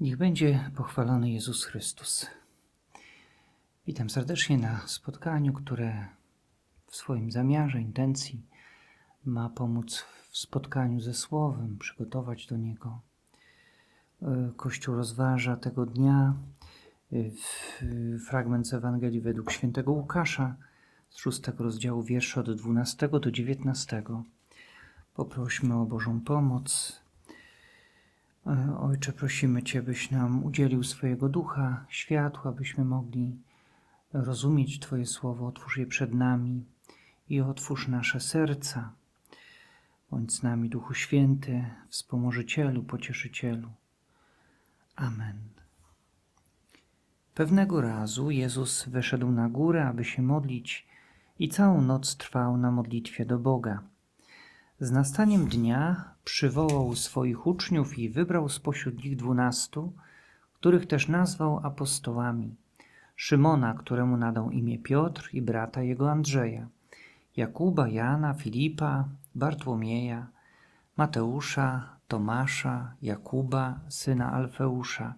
Niech będzie pochwalony Jezus Chrystus. Witam serdecznie na spotkaniu, które w swoim zamiarze, intencji ma pomóc w spotkaniu ze Słowem, przygotować do niego. E, Kościół rozważa tego dnia e, w- fragment z Ewangelii według świętego Łukasza z szóstego rozdziału wierszy od 12 do 19. Poprośmy o Bożą pomoc. E, Ojcze, prosimy Cię, byś nam udzielił swojego ducha, światła, byśmy mogli rozumieć Twoje słowo. Otwórz je przed nami i otwórz nasze serca. Bądź z nami, Duchu Święty, wspomożycielu, pocieszycielu. Amen. Pewnego razu Jezus wyszedł na górę, aby się modlić, i całą noc trwał na modlitwie do Boga. Z nastaniem dnia przywołał swoich uczniów i wybrał spośród nich dwunastu, których też nazwał apostołami. Szymona, któremu nadał imię Piotr i brata jego Andrzeja, Jakuba, Jana, Filipa, Bartłomieja, Mateusza, Tomasza, Jakuba, syna Alfeusza,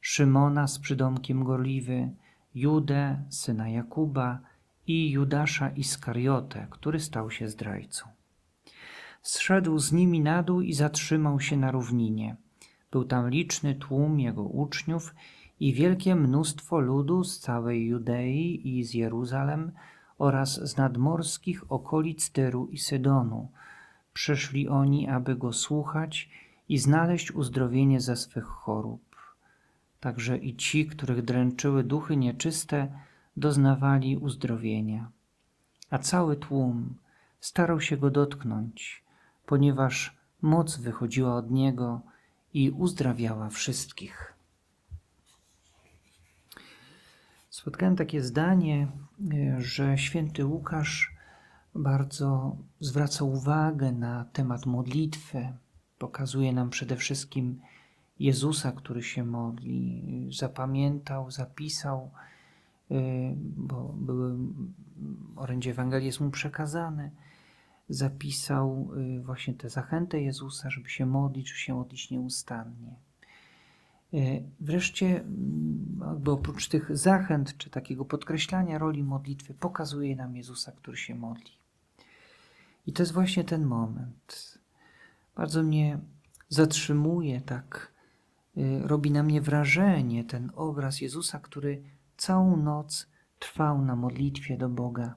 Szymona z przydomkiem Gorliwy, Judę, syna Jakuba i Judasza Iskariotę, który stał się zdrajcą. Zszedł z nimi na dół i zatrzymał się na równinie. Był tam liczny tłum jego uczniów i wielkie mnóstwo ludu z całej Judei i z Jeruzalem oraz z nadmorskich okolic Tyru i Sydonu. Przyszli oni, aby go słuchać i znaleźć uzdrowienie ze swych chorób. Także i ci, których dręczyły duchy nieczyste, doznawali uzdrowienia. A cały tłum starał się go dotknąć, ponieważ moc wychodziła od niego i uzdrawiała wszystkich. Spotkałem takie zdanie, e, że święty Łukasz bardzo zwraca uwagę na temat modlitwy. Pokazuje nam przede wszystkim Jezusa, który się modli. Zapamiętał, zapisał, y, bo były orędzie Ewangelii jest mu przekazane. Zapisał y, właśnie tę zachętę Jezusa, żeby się modlić, żeby się modlić nieustannie. Y, Wreszcie, mm, jakby oprócz tych zachęt, czy takiego podkreślania roli modlitwy, pokazuje nam Jezusa, który się modli. I to jest właśnie ten moment. Bardzo mnie zatrzymuje, tak y, robi na mnie wrażenie ten obraz Jezusa, który całą noc trwał na modlitwie do Boga.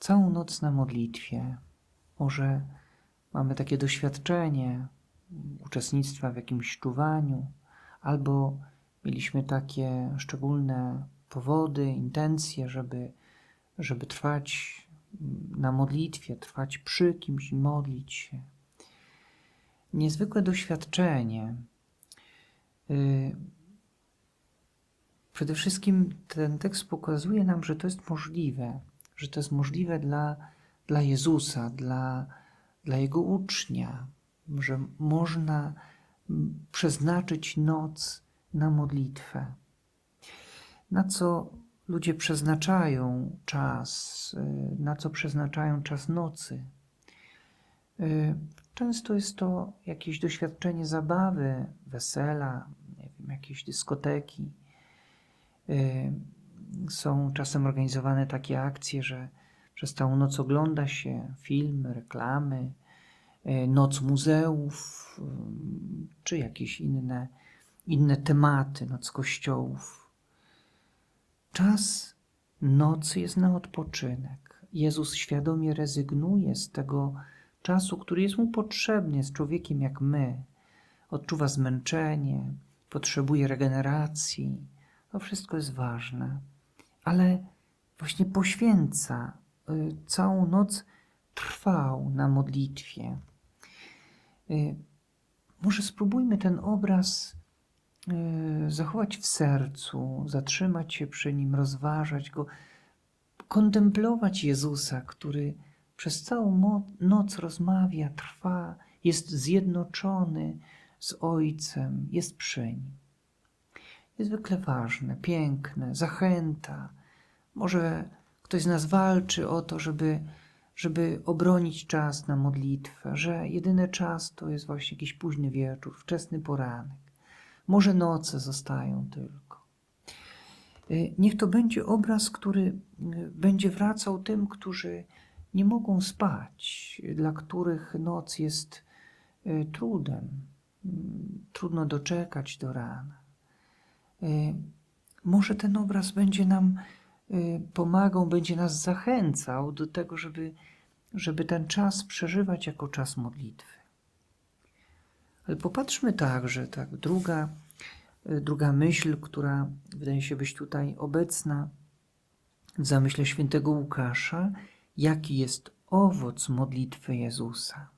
Całą noc na modlitwie. Może mamy takie doświadczenie uczestnictwa w jakimś czuwaniu, albo mieliśmy takie szczególne powody, intencje, żeby, żeby trwać na modlitwie, trwać przy kimś i modlić się. Niezwykłe doświadczenie. Y, Przede wszystkim ten tekst pokazuje nam, że to jest możliwe, że to jest możliwe dla, dla Jezusa, dla, dla Jego ucznia, że można przeznaczyć noc na modlitwę. Na co ludzie przeznaczają czas, y, na co przeznaczają czas nocy. Y, Często jest to jakieś doświadczenie zabawy, wesela, nie wiem, jakieś dyskoteki. Są czasem organizowane takie akcje, że przez całą noc ogląda się filmy, reklamy, y, noc muzeów, y, czy jakieś inne, inne tematy, noc kościołów. Czas nocy jest na odpoczynek. Jezus świadomie rezygnuje z tego czasu, który jest mu potrzebny, jest człowiekiem jak my. Odczuwa zmęczenie, potrzebuje regeneracji. To wszystko jest ważne, ale właśnie poświęca y, całą noc, trwał na modlitwie. Y, Może spróbujmy ten obraz y, zachować w sercu, zatrzymać się przy nim, rozważać go, kontemplować Jezusa, który przez całą noc rozmawia, trwa, jest zjednoczony z Ojcem, jest przy nim. Niezwykle ważne, piękne, zachęta. Może ktoś z nas walczy o to, żeby, żeby obronić czas na modlitwę, że jedyny czas to jest właśnie jakiś późny wieczór, wczesny poranek. Może noce zostają tylko. Y, Niech to będzie obraz, który y, będzie wracał tym, którzy nie mogą spać, dla których noc jest y, trudem. Mm, Trudno doczekać do rana. Y, Może ten obraz będzie nam y, pomagał, będzie nas zachęcał do tego, żeby, żeby ten czas przeżywać jako czas modlitwy. Ale popatrzmy także, tak, druga, y, druga myśl, która wydaje się być tutaj obecna w zamyśle świętego Łukasza, jaki jest owoc modlitwy Jezusa.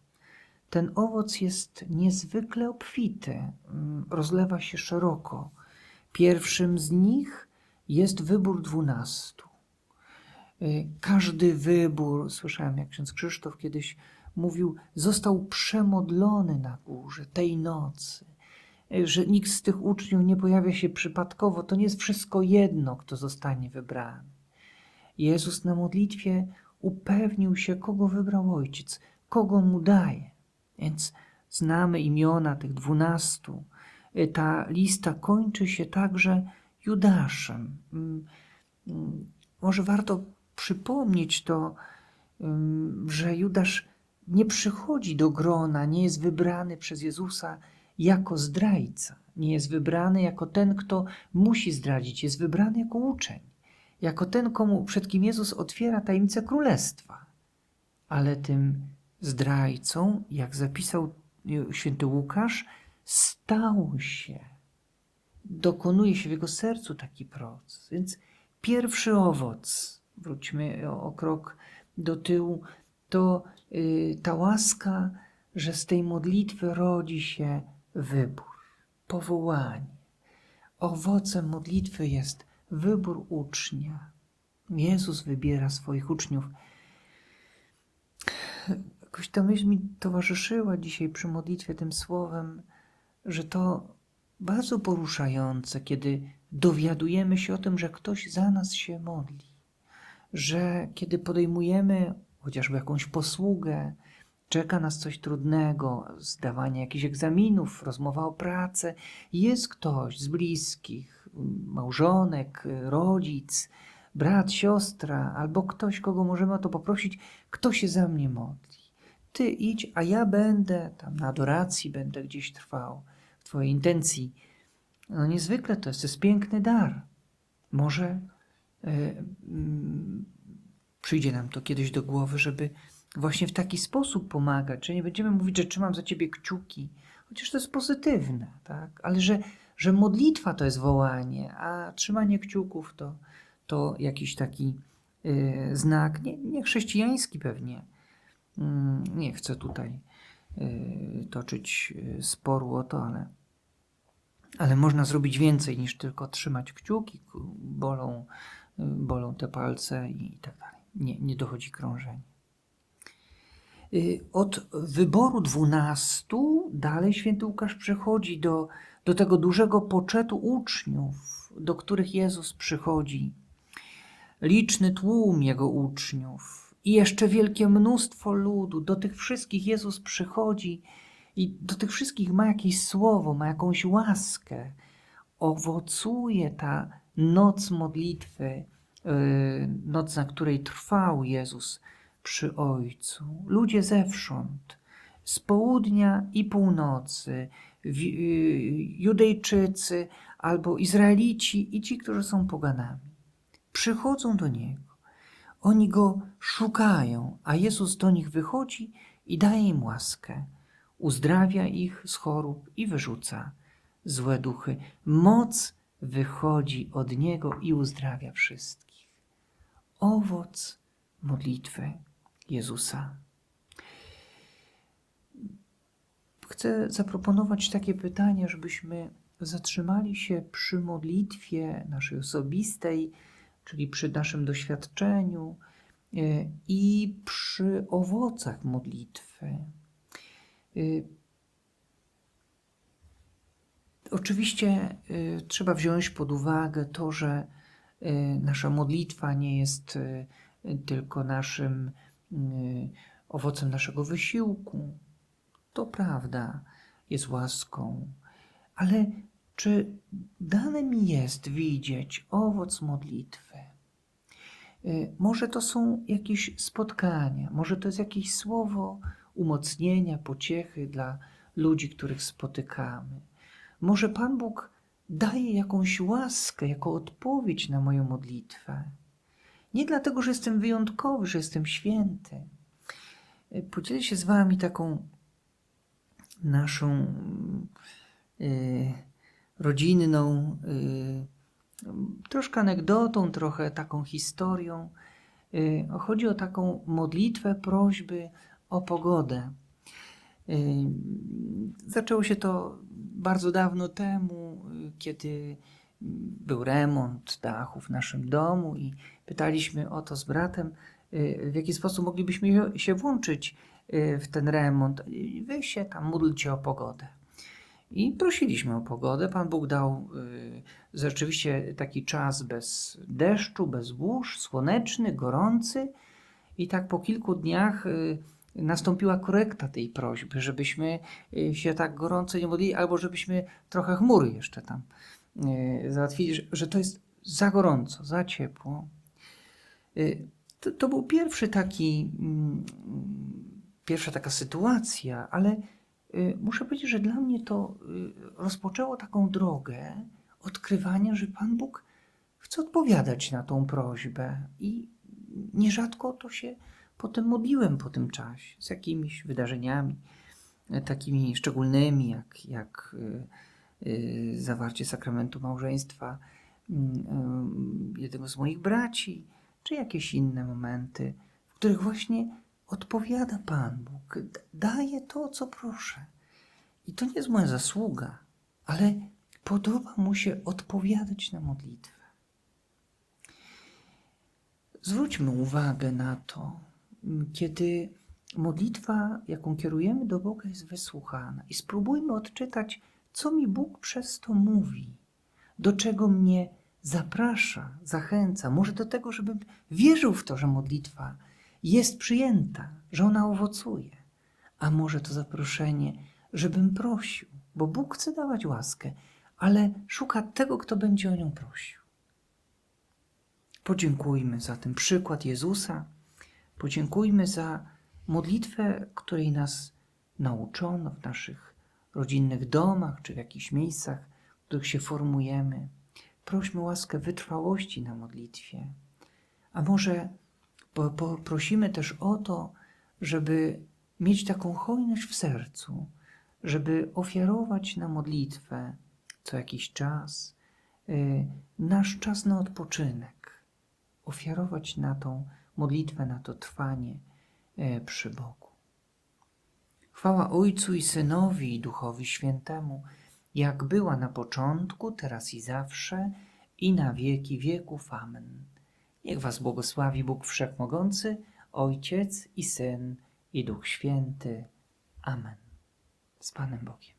Ten owoc jest niezwykle obfity, mm, rozlewa się szeroko. Pierwszym z nich jest wybór dwunastu. Y, Każdy wybór, słyszałem jak ksiądz Krzysztof kiedyś mówił, został przemodlony na górze tej nocy. Y, Że nikt z tych uczniów nie pojawia się przypadkowo, to nie jest wszystko jedno, kto zostanie wybrany. Jezus na modlitwie upewnił się, kogo wybrał Ojciec, kogo mu daje. Więc znamy imiona tych dwunastu. Y, Ta lista kończy się także Judaszem. Mm, mm, Może warto przypomnieć to, ym, że Judasz nie przychodzi do grona, nie jest wybrany przez Jezusa jako zdrajca, nie jest wybrany jako ten, kto musi zdradzić, jest wybrany jako uczeń, jako ten, komu, przed kim Jezus otwiera tajemnicę królestwa. Ale tym zdrajcą, jak zapisał y, święty Łukasz, stał się. Dokonuje się w jego sercu taki proces. Więc pierwszy owoc, wróćmy o, o krok do tyłu, to y, ta łaska, że z tej modlitwy rodzi się wybór, powołanie. Owocem modlitwy jest wybór ucznia. Jezus wybiera swoich uczniów. Jakoś ta myśl mi towarzyszyła dzisiaj przy modlitwie tym słowem, że to bardzo poruszające, kiedy dowiadujemy się o tym, że ktoś za nas się modli, że kiedy podejmujemy chociażby jakąś posługę, czeka nas coś trudnego, zdawanie jakichś egzaminów, rozmowa o pracę, jest ktoś z bliskich, małżonek, rodzic, brat, siostra, albo ktoś, kogo możemy o to poprosić, kto się za mnie modli. Ty idź, a ja będę tam na adoracji, będę gdzieś trwał Twojej intencji. No niezwykle to jest, to jest piękny dar. Może y, mm, przyjdzie nam to kiedyś do głowy, żeby właśnie w taki sposób pomagać, że nie będziemy mówić, że trzymam za ciebie kciuki, chociaż to jest pozytywne, tak? ale że, że modlitwa to jest wołanie, a trzymanie kciuków to, to jakiś taki y, znak, nie, nie chrześcijański pewnie. Mm, nie chcę tutaj y, toczyć y, sporu o to, ale, ale można zrobić więcej niż tylko trzymać kciuki, bolą, y, bolą te palce i tak dalej. Nie, nie dochodzi krążenie. Y, Od wyboru dwunastu dalej święty Łukasz przechodzi do, do tego dużego poczetu uczniów, do których Jezus przychodzi. Liczny tłum jego uczniów i jeszcze wielkie mnóstwo ludu. Do tych wszystkich Jezus przychodzi i do tych wszystkich ma jakieś słowo, ma jakąś łaskę. Owocuje ta noc modlitwy, yy, noc, na której trwał Jezus przy Ojcu. Ludzie zewsząd, z południa i północy, yy, Judejczycy albo Izraelici i ci, którzy są poganami, przychodzą do Niego. Oni Go szukają, a Jezus do nich wychodzi i daje im łaskę. Uzdrawia ich z chorób i wyrzuca złe duchy. Moc wychodzi od Niego i uzdrawia wszystkich. Owoc modlitwy Jezusa. Chcę zaproponować takie pytanie, żebyśmy zatrzymali się przy modlitwie naszej osobistej, czyli przy naszym doświadczeniu e, i przy owocach modlitwy. E, Oczywiście e, trzeba wziąć pod uwagę to, że e, nasza modlitwa nie jest tylko naszym owocem naszego wysiłku. To prawda, jest łaską, ale czy dane mi jest widzieć owoc modlitwy? Y, Może to są jakieś spotkania, może to jest jakieś słowo umocnienia, pociechy dla ludzi, których spotykamy. Może Pan Bóg daje jakąś łaskę, jako odpowiedź na moją modlitwę. Nie dlatego, że jestem wyjątkowy, że jestem święty. Podzielę się z Wami taką naszą y, rodzinną, y, troszkę anegdotą, trochę taką historią. Y, chodzi o taką modlitwę, prośby o pogodę. Y, Zaczęło się to bardzo dawno temu, kiedy był remont dachu w naszym domu i pytaliśmy o to z bratem, y, w jaki sposób moglibyśmy się włączyć y, w ten remont. Wy się tam módlcie o pogodę. I prosiliśmy o pogodę. Pan Bóg dał rzeczywiście taki czas bez deszczu, bez burz, słoneczny, gorący. I tak po kilku dniach nastąpiła korekta tej prośby, żebyśmy y, się tak gorąco nie modlili, albo żebyśmy trochę chmury jeszcze tam y, załatwili, że, to jest za gorąco, za ciepło. Y, To, to był pierwszy taki, mm, pierwsza taka sytuacja, ale muszę powiedzieć, że dla mnie to rozpoczęło taką drogę odkrywania, że Pan Bóg chce odpowiadać na tą prośbę i nierzadko to się potem modliłem po tym czasie z jakimiś wydarzeniami e, takimi szczególnymi, jak, jak y, y, zawarcie sakramentu małżeństwa mm, jednego z moich braci, czy jakieś inne momenty, w których właśnie odpowiada Pan Bóg, daje to, co proszę. I to nie jest moja zasługa, ale podoba mu się odpowiadać na modlitwę. Zwróćmy uwagę na to, kiedy modlitwa, jaką kierujemy do Boga, jest wysłuchana, i spróbujmy odczytać, co mi Bóg przez to mówi, do czego mnie zaprasza, zachęca, może do tego, żebym wierzył w to, że modlitwa jest przyjęta, że ona owocuje, a może to zaproszenie, żebym prosił, bo Bóg chce dawać łaskę, ale szuka tego, kto będzie o nią prosił. Podziękujmy za ten przykład Jezusa, podziękujmy za modlitwę, której nas nauczono w naszych rodzinnych domach czy w jakichś miejscach, w których się formujemy. Prośmy łaskę wytrwałości na modlitwie. A może prosimy też o to, żeby mieć taką hojność w sercu, żeby ofiarować na modlitwę co jakiś czas, y, nasz czas na odpoczynek, ofiarować na tą modlitwę, na to trwanie y, przy Bogu. Chwała Ojcu i Synowi i Duchowi Świętemu, jak była na początku, teraz i zawsze, i na wieki wieków. Amen. Niech Was błogosławi Bóg Wszechmogący, Ojciec i Syn i Duch Święty. Amen. Z Panem Bogiem.